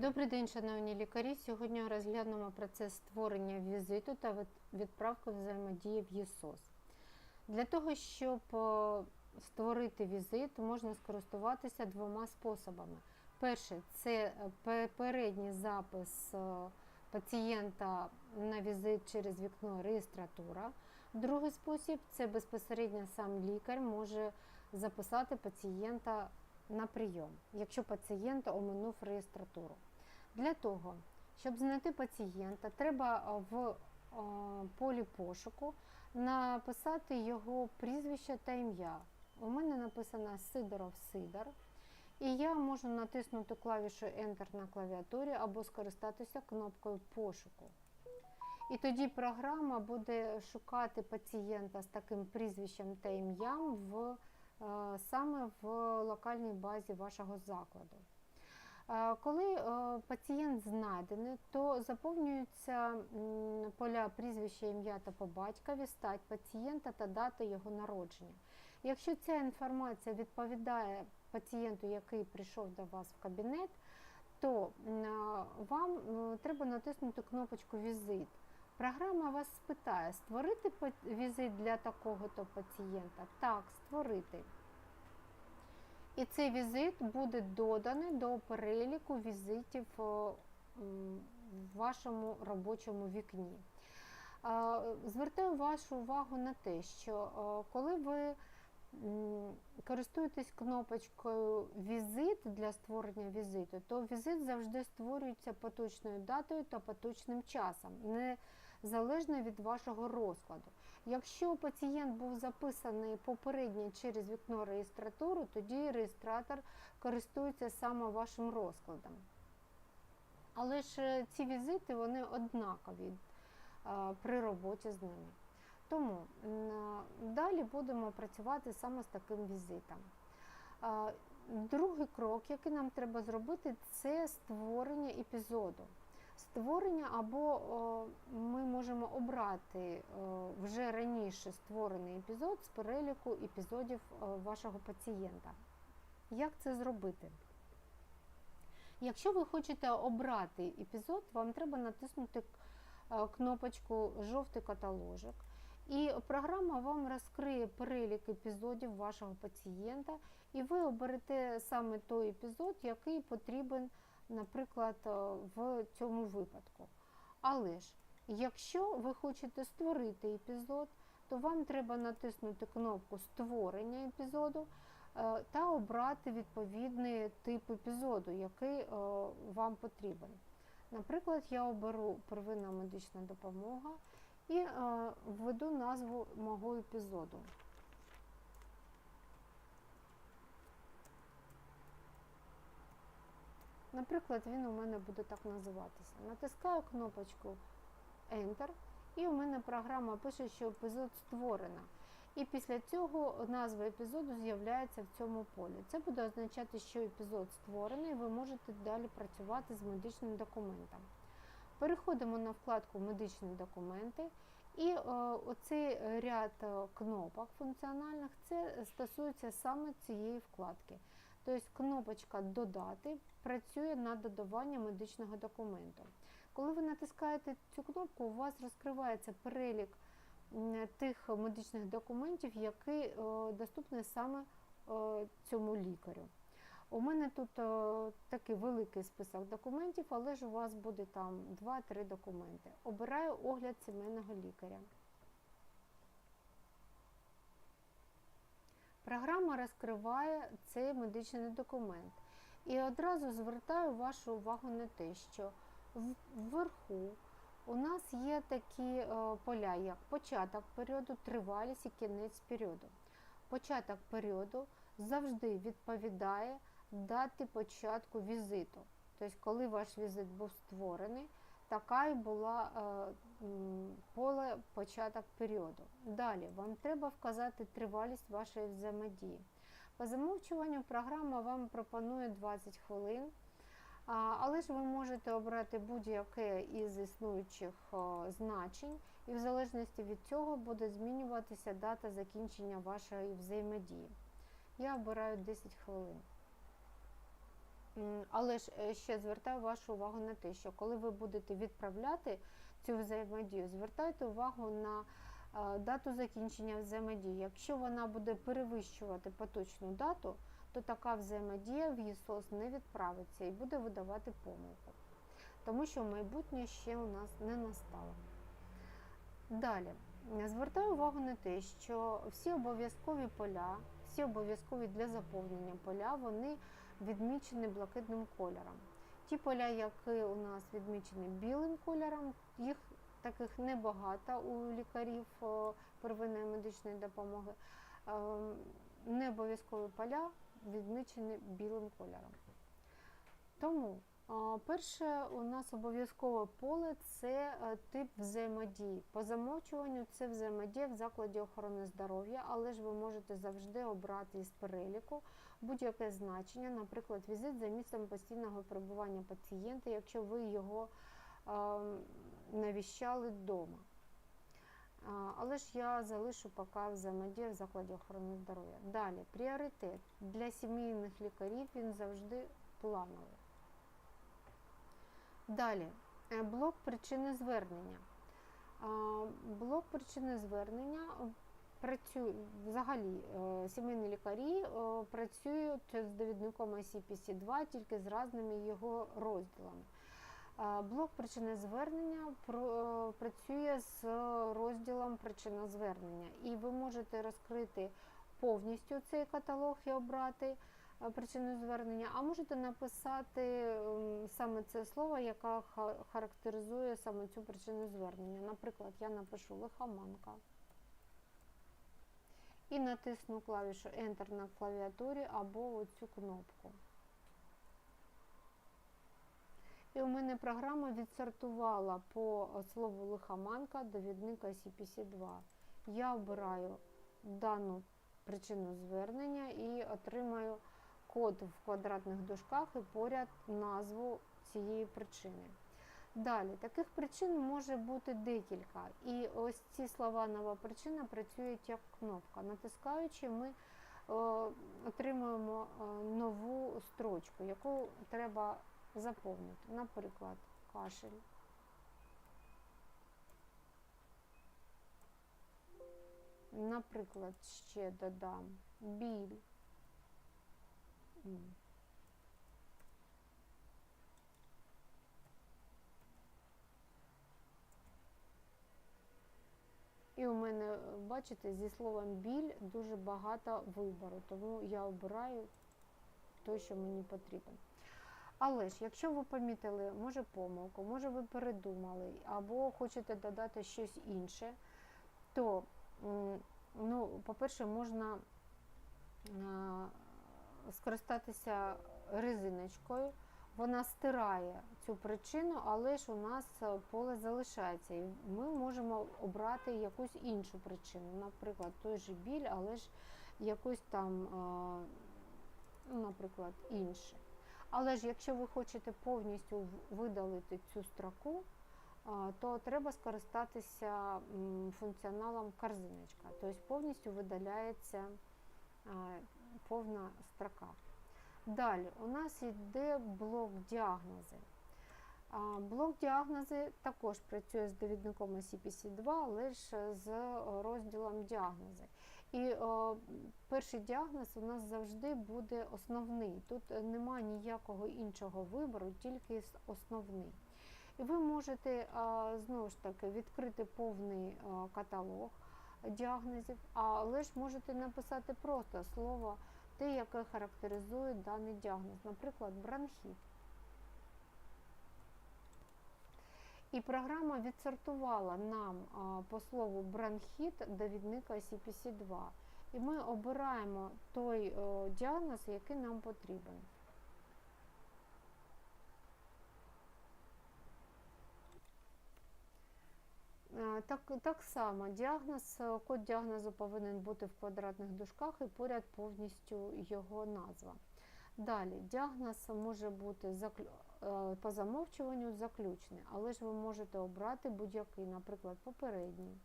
Добрий день, шановні лікарі. Сьогодні розглянемо процес створення візиту та від- відправки взаємодії в ЄСОС. Для того, щоб е, створити візит, можна скористуватися двома способами. Перше це е, попередній запис е, пацієнта на візит через вікно реєстратура. Другий спосіб це безпосередньо сам лікар може записати пацієнта на прийом, якщо пацієнт оминув реєстратуру. Для того, щоб знайти пацієнта, треба е, в е, полі пошуку написати його прізвище та ім'я. У мене написано Сидоров Сидор. І я можу натиснути клавішу Enter на клавіатурі або скористатися кнопкою пошуку. І тоді програма буде шукати пацієнта з таким прізвищем та ім'ям в, е, саме в локальній базі вашого закладу. Е, Коли е, пацієнт знайдений, то заповнюються поля прізвища, ім'я та по батькові, стать пацієнта та дата його народження. Якщо ця інформація відповідає пацієнту, який прийшов до вас в кабінет, то е, вам треба натиснути кнопочку Візит. Програма вас спитає, створити візит для такого-то пацієнта? Так, створити. І цей візит буде доданий до переліку візитів о, в вашому робочому вікні. Звертаю вашу увагу на те, що коли ви користуєтесь кнопочкою Візит для створення візиту, то візит завжди створюється поточною датою та поточним часом, незалежно від вашого розкладу. Якщо пацієнт був записаний попередньо через вікно реєстратуру, тоді реєстратор користується саме вашим розкладом. Але ж е, ці візити вони однакові е, при роботі з ними. Тому далі будемо працювати саме з таким візитом. Е, Другий крок, який нам треба зробити, це створення епізоду. Створення або о, ми можемо обрати о, вже раніше створений епізод з переліку епізодів о, вашого пацієнта. Як це зробити? Якщо ви хочете обрати епізод, вам треба натиснути е, кнопочку Жовтий каталожок, і програма вам розкриє перелік епізодів вашого пацієнта, і ви оберете саме той епізод, який потрібен, наприклад, е, в цьому випадку. Але ж, якщо ви хочете створити епізод, то вам треба натиснути кнопку Створення епізоду е, та обрати відповідний тип епізоду, який е, вам потрібен. Наприклад, я оберу первинна медична допомога і введу назву мого епізоду. Наприклад, він у мене буде так називатися. Натискаю кнопочку Enter, і у мене програма пише, що епізод створено. І після цього назва епізоду з'являється в цьому полі. Це буде означати, що епізод створений, і ви можете далі працювати з медичним документом. Переходимо на вкладку Медичні документи. І е, оцей ряд е, кнопок функціональних це стосується саме цієї вкладки. Тобто кнопочка Додати працює на додавання медичного документу. Коли ви натискаєте цю кнопку, у вас розкривається перелік тих медичних документів, які е, доступні саме е, цьому лікарю. У мене тут е, такий великий список документів, але ж у вас буде там 2-3 документи. Обираю огляд сімейного лікаря. Програма розкриває цей медичний документ. І одразу звертаю вашу увагу на те, що вверху у нас є такі е, поля, як початок періоду, тривалість і кінець періоду. Початок періоду завжди відповідає дати початку візиту. Тобто, коли ваш візит був створений, така і була початок періоду. Далі вам треба вказати тривалість вашої взаємодії. По замовчуванню програма вам пропонує 20 хвилин, але ж ви можете обрати будь-яке із існуючих значень, і в залежності від цього буде змінюватися дата закінчення вашої взаємодії. Я обираю 10 хвилин. Але ж е, ще звертаю вашу увагу на те, що коли ви будете відправляти цю взаємодію, звертайте увагу на е, дату закінчення взаємодії. Якщо вона буде перевищувати поточну дату, то така взаємодія в ЄСОС не відправиться і буде видавати помилку, тому що майбутнє ще у нас не настало. Далі звертаю увагу на те, що всі обов'язкові поля, всі обов'язкові для заповнення поля, вони відмічені блакитним кольором. Ті поля, які у нас відмічені білим кольором, їх таких небагато у лікарів первинної медичної допомоги. Ем, Не обов'язкові поля відмічені білим кольором. Тому перше у нас обов'язкове поле це е, тип взаємодії. По замовчуванню це взаємодія в закладі охорони здоров'я, але ж ви можете завжди обрати із переліку будь-яке значення, наприклад, візит за місцем постійного перебування пацієнта, якщо ви його а, навіщали вдома. Але ж я залишу поки взаємодія в закладі охорони здоров'я. Далі, пріоритет для сімейних лікарів він завжди плановий. Далі, е, блок причини звернення. Блок причини звернення працює взагалі е, сімейні лікарі е, працюють з довідником ICPC-2 тільки з різними його розділами. Блок причини звернення е, працює з розділом причина звернення, і ви можете розкрити повністю цей каталог і обрати е, причину звернення, а можете написати ем, саме це слово, яке характеризує саме цю причину звернення. Наприклад, я напишу лихоманка і натисну клавішу Enter на клавіатурі або оцю кнопку. І у мене програма відсортувала по слову лихоманка довідник ICPC-2. Я обираю дану причину звернення і отримаю код в квадратних дужках і поряд назву цієї причини. Далі, таких причин може бути декілька. І ось ці слова нова причина працюють як кнопка. Натискаючи, ми е, отримуємо е, нову строчку, яку треба заповнити. Наприклад, кашель. Наприклад, ще додам біль. І у мене, бачите, зі словом біль дуже багато вибору, тому я обираю той, що мені потрібен. Але ж, якщо ви помітили, може помилку, може ви передумали, або хочете додати щось інше, то, ну, по-перше, можна скористатися резиночкою. Вона стирає цю причину, але ж у нас е, поле залишається. І ми можемо обрати якусь іншу причину, наприклад, той же біль, але ж якусь там, ну, наприклад, інше. Але ж якщо ви хочете повністю видалити цю строку, то треба скористатися функціоналом корзиночка. Тобто повністю видаляється повна строка. Далі у нас йде блок діагнози. Блок діагнози також працює з довідником CPC-2, але ж з розділом діагнози. І о, перший діагноз у нас завжди буде основний. Тут немає ніякого іншого вибору, тільки основний. І ви можете а, знову ж таки відкрити повний а, каталог діагнозів, але ж можете написати просто слово, те, яке характеризує даний діагноз, наприклад, бронхіт. І програма відсортувала нам по слову бронхіт довідник ICPC-2. І ми обираємо той о, діагноз, який нам потрібен. Е, Так, так само діагноз, е, код діагнозу повинен бути в квадратних дужках і поряд повністю його назва. Далі, діагноз може бути е, по замовчуванню заключний, але ж ви можете обрати будь-який, наприклад, попередній.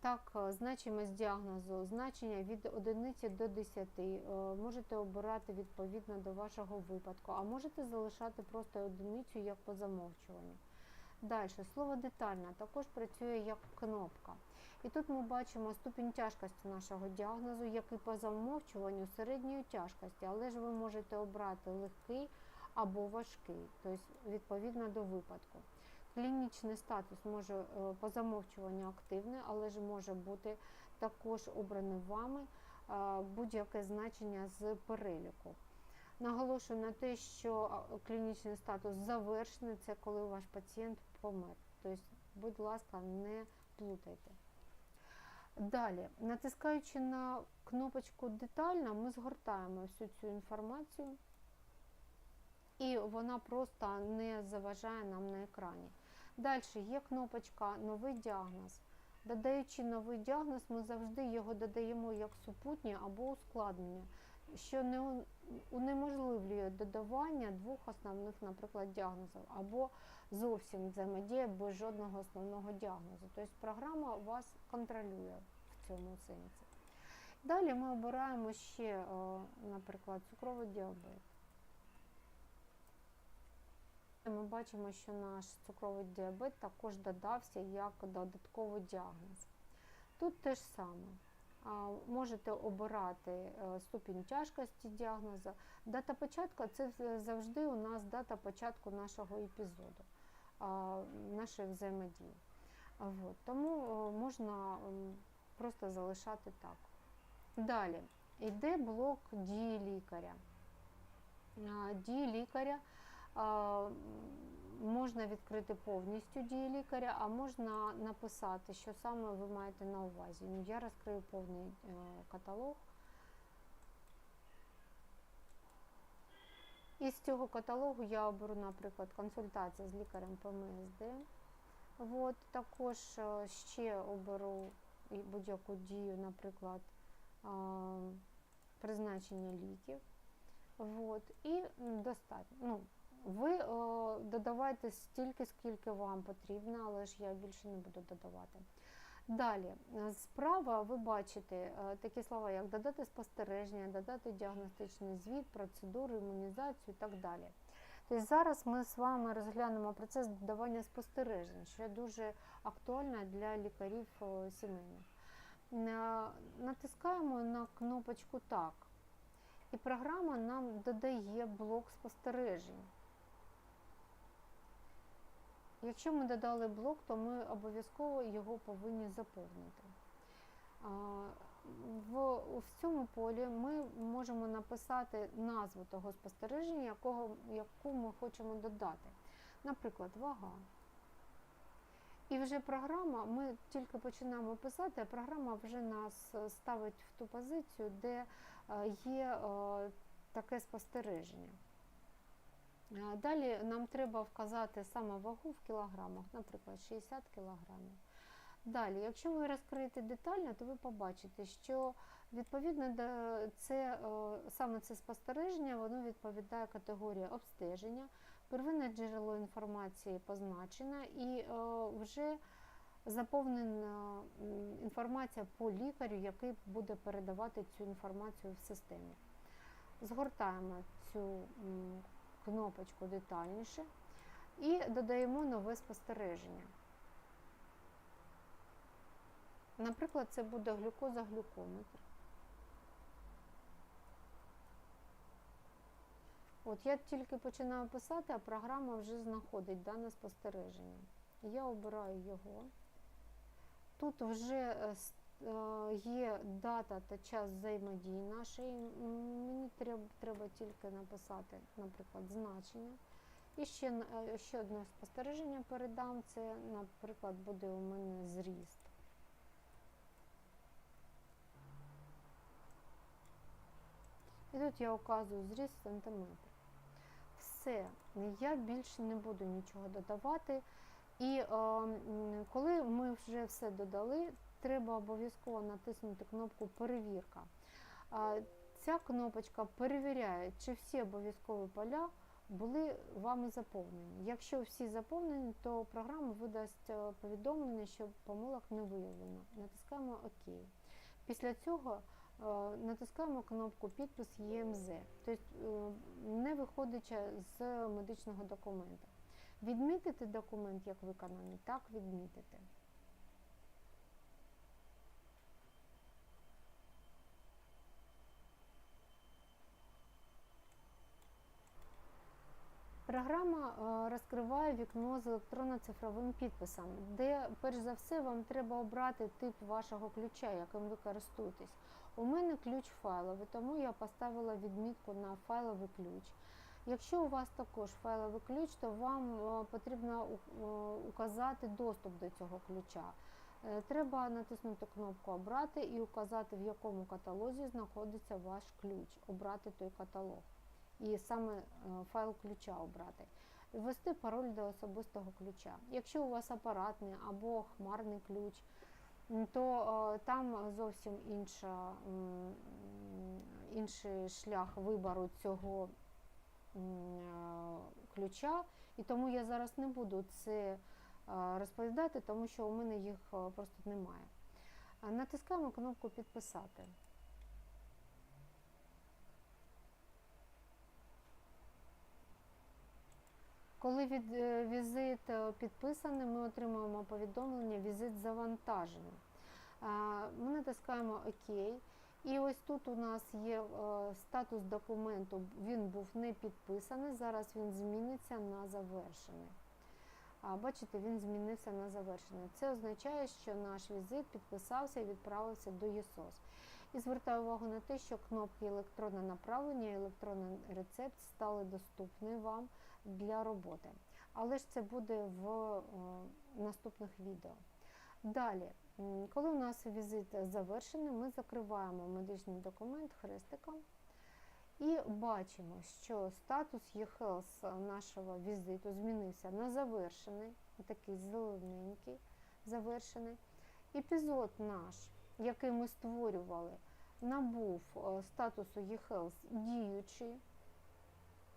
Так, е, значимость діагнозу, значення від 1 до 10. Е, Можете обирати відповідно до вашого випадку, а можете залишати просто одиницю як по замовчуванню. Далі, слово детальна також працює як кнопка. І тут ми бачимо ступінь тяжкості нашого діагнозу, який по замовчуванню середньої тяжкості, але ж ви можете обрати легкий або важкий, тобто відповідно до випадку. Клінічний статус може е, по замовчуванню активний, але ж може бути також обраний вами е, будь-яке значення з переліку. Наголошую на те, що клінічний статус завершений, це коли ваш пацієнт помер. Тобто, будь ласка, не плутайте. Далі, натискаючи на кнопочку детально, ми згортаємо всю цю інформацію, і вона просто не заважає нам на екрані. Далі є кнопочка Новий діагноз. Додаючи новий діагноз, ми завжди його додаємо як супутнє або ускладнення, що не унеможливлює додавання двох основних, наприклад, діагнозів, або зовсім взаємодія без жодного основного діагнозу. Тобто програма вас контролює в цьому сенсі. Далі ми обираємо ще, е, наприклад, цукровий діабет. Ми бачимо, що наш цукровий діабет також додався як додатковий діагноз. Тут те ж саме. Можете обирати е, ступінь тяжкості діагнозу. Дата початку це завжди у нас дата початку нашого епізоду, нашої взаємодії. А, Вот. Тому е, можна просто залишати так. Далі йде блок дії лікаря. Дії лікаря можна відкрити повністю дії лікаря, а можна написати, що саме ви маєте на увазі. Ну, я розкрию повний е, Із цього каталогу я оберу, наприклад, консультація з лікарем ПМСД. От, також е, ще оберу будь-яку дію, наприклад, призначення ліків. От, і достатньо. Ну, ви е, додавайте стільки, скільки вам потрібно, але ж я більше не буду додавати. Далі, е, справа ви бачите е, такі слова, як додати спостереження, додати діагностичний звіт, процедуру, імунізацію і так далі. Тобто зараз ми з вами розглянемо процес додавання спостережень, що дуже актуально для лікарів е, сімейних. Натискаємо на кнопочку Так. І програма нам додає блок спостережень. Якщо ми додали блок, то ми обов'язково його повинні заповнити. В, в цьому полі ми можемо написати назву того спостереження, якого, яку ми хочемо додати. Наприклад, вага. І вже програма, ми тільки починаємо писати, а програма вже нас е, ставить в ту позицію, де е, є е, таке спостереження. Далі нам треба вказати саме вагу в кілограмах, наприклад, 60 кілограмів. Далі, якщо ви розкриєте детально, то ви побачите, що відповідно це, е, саме це спостереження, воно відповідає категорії обстеження, первинне джерело інформації позначено і е, вже заповнена інформація по лікарю, який буде передавати цю інформацію в системі. Згортаємо цю кнопочку детальніше і додаємо нове спостереження. Наприклад, це буде глюкоза-глюкометр. От я тільки починаю писати, а програма вже знаходить дане спостереження. Я обираю його. Тут вже е, є дата та час взаємодії нашої. Мені треба, треба тільки написати, наприклад, значення. І ще, е, ще одне спостереження передам. Це, наприклад, буде у мене зріст. І тут я указую зріст сантиметр. Все, я більше не буду нічого додавати. І е, коли ми вже все додали, треба обов'язково натиснути кнопку Перевірка. Ця кнопочка перевіряє, чи всі обов'язкові поля були вами заповнені. Якщо всі заповнені, то програма видасть е, повідомлення, що помилок не виявлено. Натискаємо ОК. Після цього е, натискаємо кнопку Підпис ЄМЗ, тобто е, не виходячи з медичного документа. Відмітити документ як виконаний, так відмітити. Програма е, розкриває вікно з електронно-цифровим підписом, де перш за все вам треба обрати тип вашого ключа, яким ви користуєтесь. У мене ключ файловий, тому я поставила відмітку на файловий ключ. Якщо у вас також файловий ключ, то вам е, потрібно е, указати доступ до цього ключа. Треба натиснути кнопку Обрати і указати, в якому каталозі знаходиться ваш ключ, обрати той каталог і саме е, файл ключа обрати. Ввести пароль до особистого ключа. Якщо у вас апаратний або хмарний ключ, то е, там зовсім інша, інший шлях вибору цього е, ключа, і тому я зараз не буду це розповідати, тому що у мене їх просто немає. Натискаємо кнопку Підписати. Коли від, е, візит е, підписаний, ми отримуємо повідомлення візит завантажено. Е, Ми натискаємо ОК. І ось тут у нас є е, статус документу. Він був не підписаний. Зараз він зміниться на завершений. Бачите, він змінився на завершений. Це означає, що наш візит підписався і відправився до ЄСОС. І звертаю увагу на те, що кнопки електронне направлення і електронний рецепт стали доступні вам для роботи. Але ж це буде в е, наступних відео. Далі, коли у нас візит завершений, ми закриваємо медичний документ хрестиком і бачимо, що статус e-health нашого візиту змінився на завершений, такий зелененький, завершений. Епізод наш, який ми створювали, набув е, статусу e-health діючий.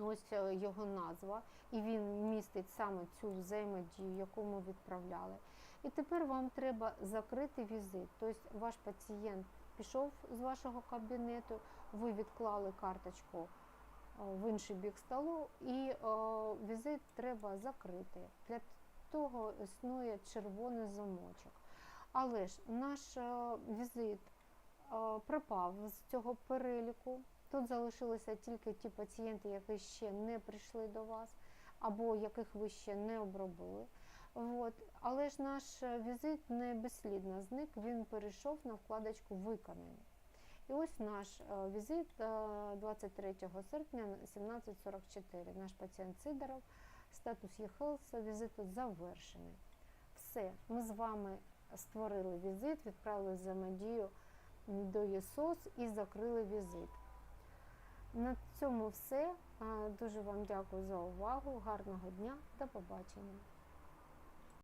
Ось е, його назва, і він містить саме цю взаємодію, яку ми відправляли. І тепер вам треба закрити візит. Тобто ваш пацієнт пішов з вашого кабінету, ви відклали карточку е, в інший бік столу, і е, візит треба закрити. Для того існує червоний замочок. Але ж наш візит пропав з цього переліку. Тут залишилися тільки ті пацієнти, які ще не прийшли до вас, або яких ви ще не обробили. От. Але ж наш е, візит не безслідно зник, він перейшов на вкладочку Виконаний. І ось наш е, візит е, 23 серпня 17.44. Наш пацієнт Сидоров, статус e-health візиту завершений. Все, ми з вами створили візит, відправили взаємодію до ЄСОС і закрили візит. На цьому все. Дуже вам дякую за увагу. Гарного дня. До побачення.